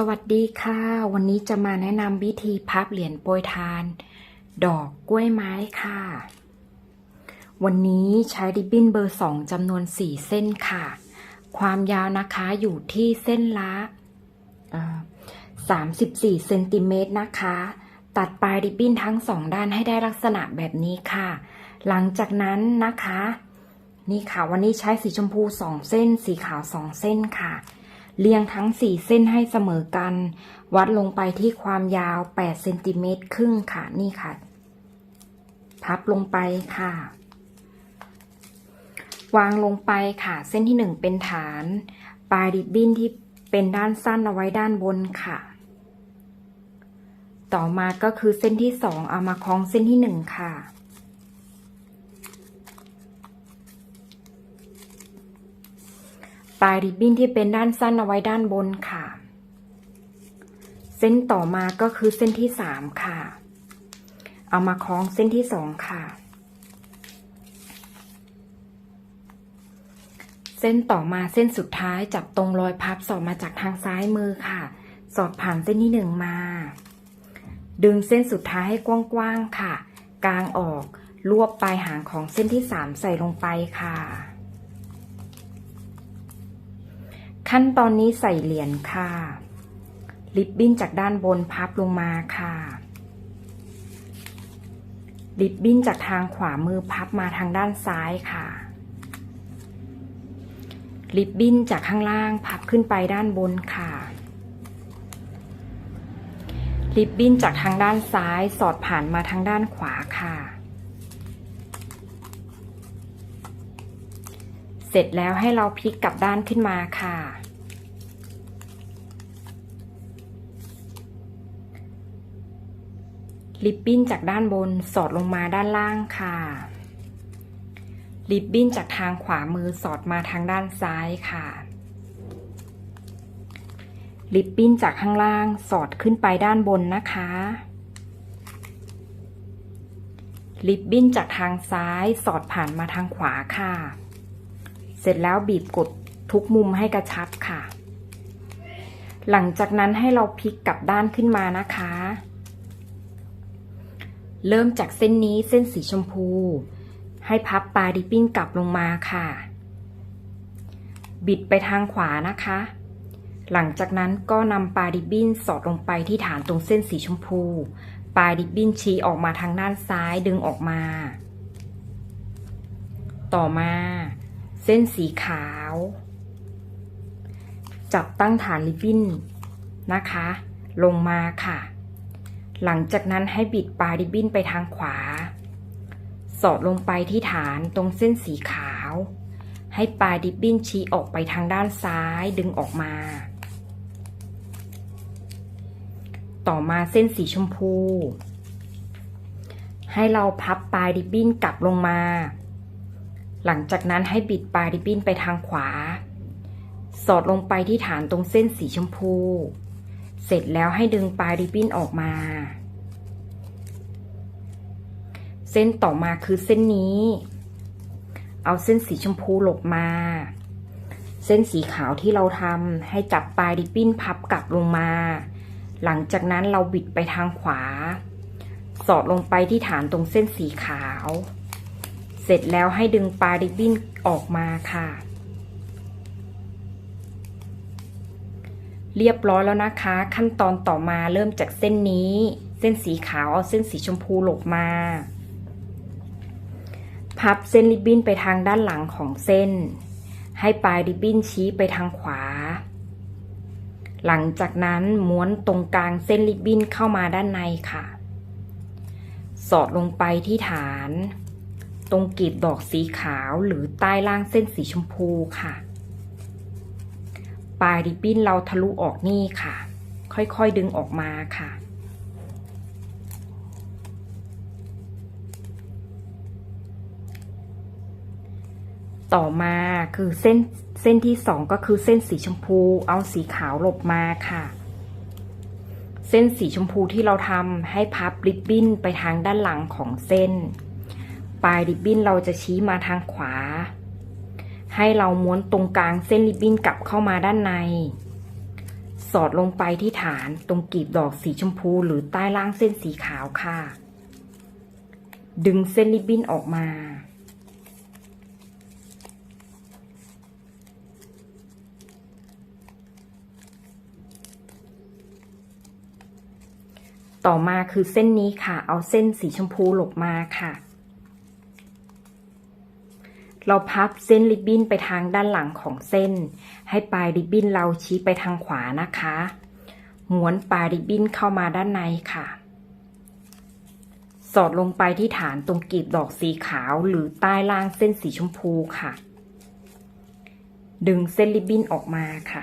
สวัสดีค่ะ วันนี้จะมาแนะนำวิธีพับเหรียญโปรยทาน ดอกกล้วยไม้ค่ะ วันนี้ใช้ริบบิ้นเบอร์สองจำนวน4เส้นค่ะ ความยาวนะคะอยู่ที่เส้นละ34เซนติเมตรนะคะ ตัดปลายริบบิ้นทั้งสองด้านให้ได้ลักษณะแบบนี้ค่ะ หลังจากนั้นนะคะ นี่ค่ะวันนี้ใช้สีชมพู2เส้น สีขาว2เส้นค่ะ เรียงทั้ง 4 เส้นให้เสมอกัน วัดลงไปที่ความยาว 8 เซนติเมตรครึ่งค่ะ นี่ค่ะ พับลงไปค่ะ วางลงไปค่ะ เส้นที่ 1 เป็นฐาน ปลายริบบิ้นที่เป็นด้านสั้นเอาไว้ด้านบนค่ะ ต่อมาก็คือเส้นที่ 2 เอามาคล้องเส้นที่ 1 ค่ะ ปลายริบบิ้นที่เป็นด้านสั้นเอาไว้ด้านบนค่ะ เส้นต่อมาก็คือเส้นที่สามค่ะ เอามาคล้องเส้นที่สองค่ะ เส้นต่อมาเส้นสุดท้ายจับตรงรอยพับสอดมาจากทางซ้ายมือค่ะ สอดผ่านเส้นที่หนึ่งมา ดึงเส้นสุดท้ายให้กว้างๆค่ะ กลางออกรวบปลายหางของเส้นที่สามใส่ลงไปค่ะ ขั้นตอนนี้ใส่เหรียญค่ะ ริบบิ้นจากด้านบนพับลงมาค่ะ ริบบิ้นจากทางขวามือพับมาทางด้านซ้ายค่ะ ริบบิ้นจากข้างล่างพับขึ้นไปด้านบนค่ะริบบิ้นจากทางด้านซ้ายสอดผ่านมาทางด้านขวาค่ะ เสร็จแล้วให้เราพลิกกลับด้านขึ้นมาค่ะ ริบบิ้นจากด้านบนสอดลงมาด้านล่างค่ะ ริบบิ้นจากทางขวามือสอดมาทางด้านซ้ายค่ะ ริบบิ้นจากข้างล่างสอดขึ้นไปด้านบนนะคะริบบิ้นจากทางซ้ายสอดผ่านมาทางขวาค่ะ เสร็จแล้วบีบกดทุกมุมให้กระชับค่ะ หลังจากนั้นให้เราพลิกกลับด้านขึ้นมานะคะ เริ่มจากเส้นนี้เส้นสีชมพู ให้พับปลายริบบิ้นกลับลงมาค่ะ บิดไปทางขวานะคะ หลังจากนั้นก็นำปลายริบิ้นสอดลงไปที่ฐานตรงเส้นสีชมพู ปลายริบบิ้นชี้ออกมาทางด้านซ้ายดึงออกมา ต่อมา เส้นสีขาว จับตั้งฐานริบบิ้นนะคะ ลงมาค่ะ หลังจากนั้นให้บิดปลายริบบิ้นไปทางขวา สอดลงไปที่ฐานตรงเส้นสีขาว ให้ปลายริบบิ้นชี้ออกไปทางด้านซ้ายดึงออกมา ต่อมาเส้นสีชมพู ให้เราพับปลายริบบิ้นกลับลงมา หลังจากนั้นให้บิดปลายริบบิ้นไปทางขวา สอดลงไปที่ฐานตรงเส้นสีชมพู เสร็จแล้วให้ดึงปลายริบบิ้นออกมา เส้นต่อมาคือเส้นนี้ เอาเส้นสีชมพูหลบมา เส้นสีขาวที่เราทำให้จับปลายริบบิ้นพับกลับลงมา หลังจากนั้นเราบิดไปทางขวา สอดลงไปที่ฐานตรงเส้นสีขาว เสร็จแล้วให้ดึงปลายริบบิ้นออกมาค่ะ เรียบร้อยแล้วนะคะ ขั้นตอนต่อมาเริ่มจากเส้นนี้ เส้นสีขาวเอาเส้นสีชมพูหลบมา พับเส้นริบบิ้นไปทางด้านหลังของเส้น ให้ปลายริบบิ้นชี้ไปทางขวา หลังจากนั้นม้วนตรงกลางเส้นริบบิ้นเข้ามาด้านในค่ะ สอดลงไปที่ฐาน ตรงกลีบดอกสีขาวหรือใต้ล่างเส้นสีชมพูค่ะ ปลายริบบิ้นเราทะลุออกนี่ค่ะ ค่อยๆดึงออกมาค่ะต่อมาคือเส้นเส้นที่สองก็คือเส้นสีชมพูเอาสีขาวหลบมาค่ะ เส้นสีชมพูที่เราทำให้พับริบบิ้นไปทางด้านหลังของเส้น ปลายริบบิ้นเราจะชี้มาทางขวา ให้เราม้วนตรงกลางเส้นริบบิ้นกลับเข้ามาด้านใน สอดลงไปที่ฐานตรงกลีบดอกสีชมพูหรือใต้ล่างเส้นสีขาวค่ะ ดึงเส้นริบบิ้นออกมาต่อมาคือเส้นนี้ค่ะ เอาเส้นสีชมพูหลบมาค่ะ เราพับเส้นริบบิ้นไปทางด้านหลังของเส้น ให้ปลายริบบิ้นเราชี้ไปทางขวานะคะม้วนปลายริบบิ้นเข้ามาด้านในค่ะ สอดลงไปที่ฐานตรงกลีบดอกสีขาวหรือใต้ล่างเส้นสีชมพูค่ะ ดึงเส้นริบบิ้นออกมาค่ะ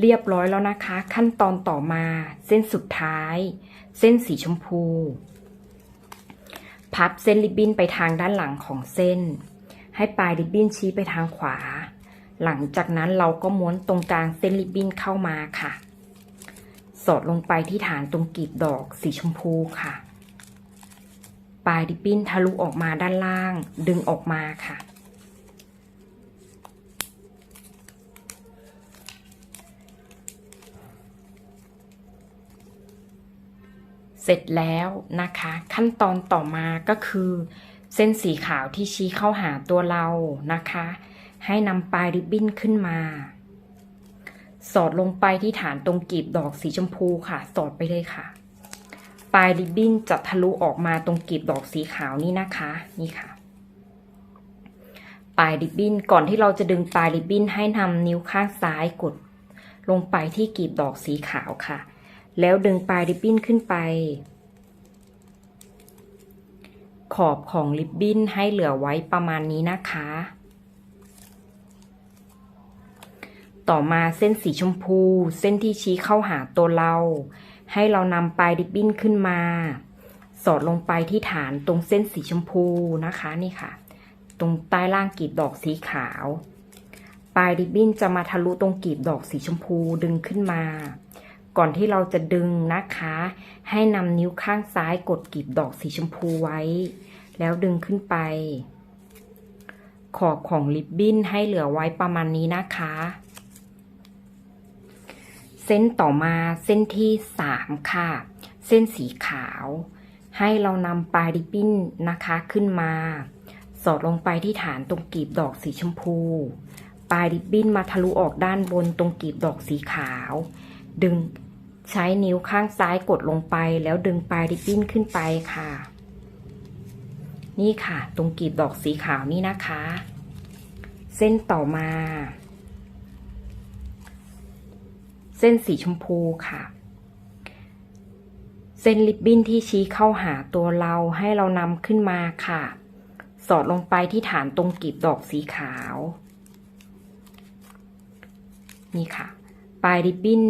เรียบร้อยแล้วนะคะ ขั้นตอนต่อมา เส้นสุดท้าย เส้นสีชมพู พับเส้นริบบิ้นไปทางด้านหลังของเส้น ให้ปลายริบบิ้นชี้ไปทางขวา หลังจากนั้นเราก็ม้วนตรงกลางเส้นริบบิ้นเข้ามาค่ะ สอดลงไปที่ฐานตรงกลีบดอกสีชมพูค่ะ ปลายริบบิ้นทะลุออกมาด้านล่าง ดึงออกมาค่ะ ร็จแล้วนะคะ ขั้นตอนต่อมาก็คือ เส้นสีขาวที่ชี้เข้าหาตัวเรานะคะ ให้นำปลายริบบิ้นขึ้นมา สอดลงไปที่ฐานตรงกลีบดอกสีชมพูค่ะ สอดไปเลยค่ะ ปลายริบบิ้นจะทะลุออกมาตรงกลีบดอกสีขาวนี่นะคะนี่ค่ะปลายริบบิ้นก่อนที่เราจะดึงปลายริบบิ้นให้นำนิ้วข้างซ้ายกด ลงไปที่กลีบดอกสีขาวค่ะ แล้วดึงปลายริบบิ้นขึ้นไป ขอบของริบบิ้นให้เหลือไว้ประมาณนี้นะคะ ต่อมาเส้นสีชมพู เส้นที่ชี้เข้าหาตัวเรา ให้เรานำปลายริบบิ้นขึ้นมา สอดลงไปที่ฐานตรงเส้นสีชมพูนะคะนี่ค่ะ ตรงใต้ล่างกลีบดอกสีขาว ปลายริบบิ้นจะมาทะลุตรงกลีบดอกสีชมพูดึงขึ้นมา ก่อนที่เราจะดึงนะคะ ให้นำนิ้วข้างซ้ายกดกลีบดอกสีชมพูไว้ แล้วดึงขึ้นไป ขอบของริบบิ้นให้เหลือไว้ประมาณนี้นะคะ เส้นต่อมาเส้นที่สามค่ะ เส้นสีขาว ให้เรานำปลายริบบิ้นนะคะขึ้นมา สอดลงไปที่ฐานตรงกลีบดอกสีชมพู ปลายริบบิ้นมาทะลุออกด้านบนตรงกลีบดอกสีขาว ดึงใช้นิ้วข้างซ้ายกดลงไป แล้วดึงปลายริบบิ้นขึ้นไปค่ะ นี่ค่ะ ตรงกลีบดอกสีขาวนี่นะคะ เส้นต่อมา เส้นสีชมพูค่ะเส้นริบบิ้นที่ชี้เข้าหาตัวเราให้เรานำขึ้นมาค่ะ สอดลงไปที่ฐานตรงกลีบดอกสีขาว นี่ค่ะ ปลายริบบิ้น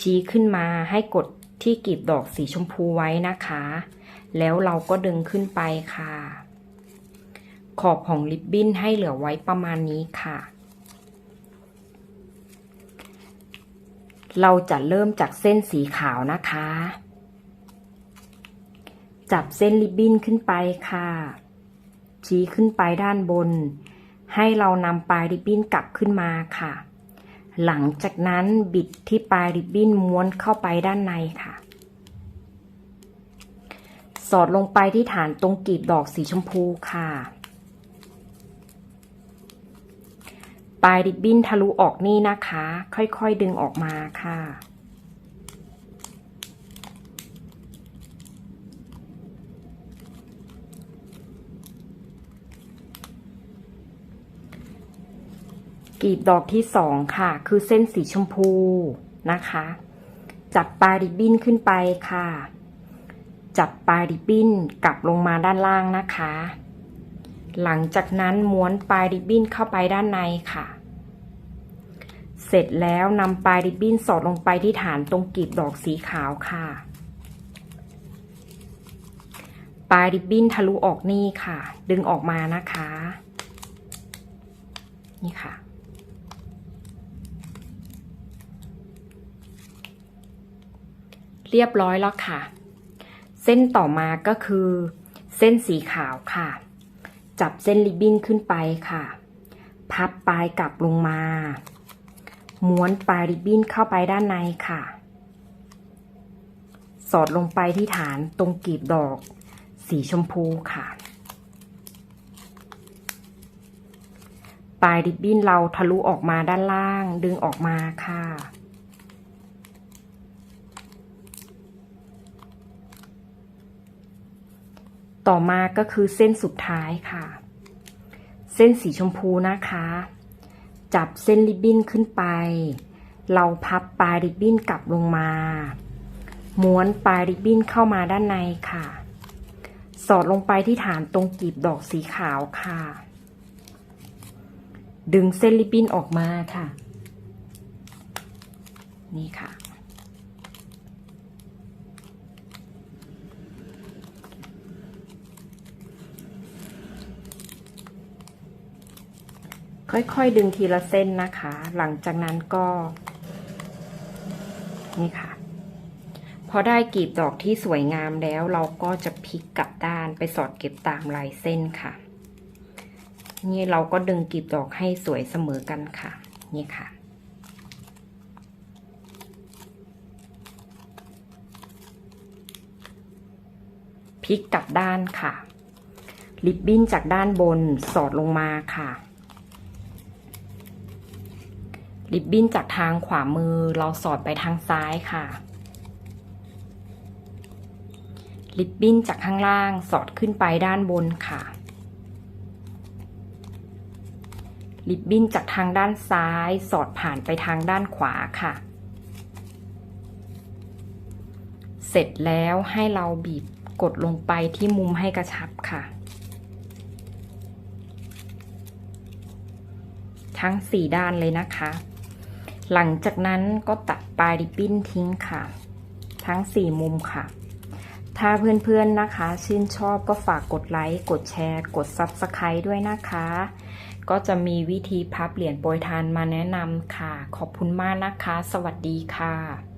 ชี้ขึ้นมาให้กดที่กลีบดอกสีชมพูไว้นะคะ แล้วเราก็ดึงขึ้นไปค่ะ ขอบของริบบิ้นให้เหลือไว้ประมาณนี้ค่ะ เราจะเริ่มจากเส้นสีขาวนะคะ จับเส้นริบบิ้นขึ้นไปค่ะ ชี้ขึ้นไปด้านบน ให้เรานำปลายริบบิ้นกลับขึ้นมาค่ะ หลังจากนั้นบิดที่ปลายริบบิ้นม้วนเข้าไปด้านในค่ะ สอดลงไปที่ฐานตรงกลีบดอกสีชมพูค่ะ ปลายริบบิ้นทะลุออกนี่นะคะ ค่อยๆดึงออกมาค่ะ กลีบดอกที่สองค่ะ คือเส้นสีชมพูนะคะ จับปลายริบบิ้นขึ้นไปค่ะ จับปลายริบบิ้นกลับลงมาด้านล่างนะคะ หลังจากนั้นม้วนปลายริบบิ้นเข้าไปด้านในค่ะ เสร็จแล้วนำปลายริบบิ้นสอดลงไปที่ฐานตรงกลีบดอกสีขาวค่ะ ปลายริบบิ้นทะลุออกนี่ค่ะ ดึงออกมานะคะ นี่ค่ะ เรียบร้อยแล้วค่ะ เส้นต่อมาก็คือ เส้นสีขาวค่ะ จับเส้นริบบิ้นขึ้นไปค่ะ พับปลายกลับลงมา ม้วนปลายริบบิ้นเข้าไปด้านในค่ะ สอดลงไปที่ฐานตรงกลีบดอก สีชมพูค่ะปลายริบบิ้นเราทะลุออกมาด้านล่างดึงออกมาค่ะ ต่อมาก็คือเส้นสุดท้ายค่ะ เส้นสีชมพูนะคะ จับเส้นริบบิ้นขึ้นไป เราพับปลายริบบิ้นกลับลงมา ม้วนปลายริบบิ้นเข้ามาด้านในค่ะ สอดลงไปที่ฐานตรงกลีบดอกสีขาวค่ะ ดึงเส้นริบบิ้นออกมาค่ะ นี่ค่ะ ค่อยๆดึงทีละเส้นนะคะ หลังจากนั้นก็ นี่ค่ะ พอได้กลีบดอกที่สวยงามแล้วเราก็จะพลิกกลับด้านไปสอดเก็บตามลายเส้นค่ะ นี่เราก็ดึงกลีบดอกให้สวยเสมอกันค่ะ นี่ค่ะพลิกกลับด้านค่ะ ริบบิ้นจากด้านบนสอดลงมาค่ะ ริบบิ้นจากทางขวามือเราสอดไปทางซ้ายค่ะ ริบบิ้นจากข้างล่างสอดขึ้นไปด้านบนค่ะ ริบบิ้นจากทางด้านซ้ายสอดผ่านไปทางด้านขวาค่ะ เสร็จแล้วให้เราบีบกดลงไปที่มุมให้กระชับค่ะทั้งสี่ด้านเลยนะคะ หลังจากนั้นก็ตัดปลายริบบิ้นทิ้งค่ะ ทั้งสี่มุมค่ะ ถ้าเพื่อนๆนะคะ ชื่นชอบก็ฝากกดไลค์ กดแชร์ กด Subscribe ด้วยนะคะ ก็จะมีวิธีพับเหรียญโปรยทานมาแนะนำค่ะ ขอบคุณมากนะคะ สวัสดีค่ะ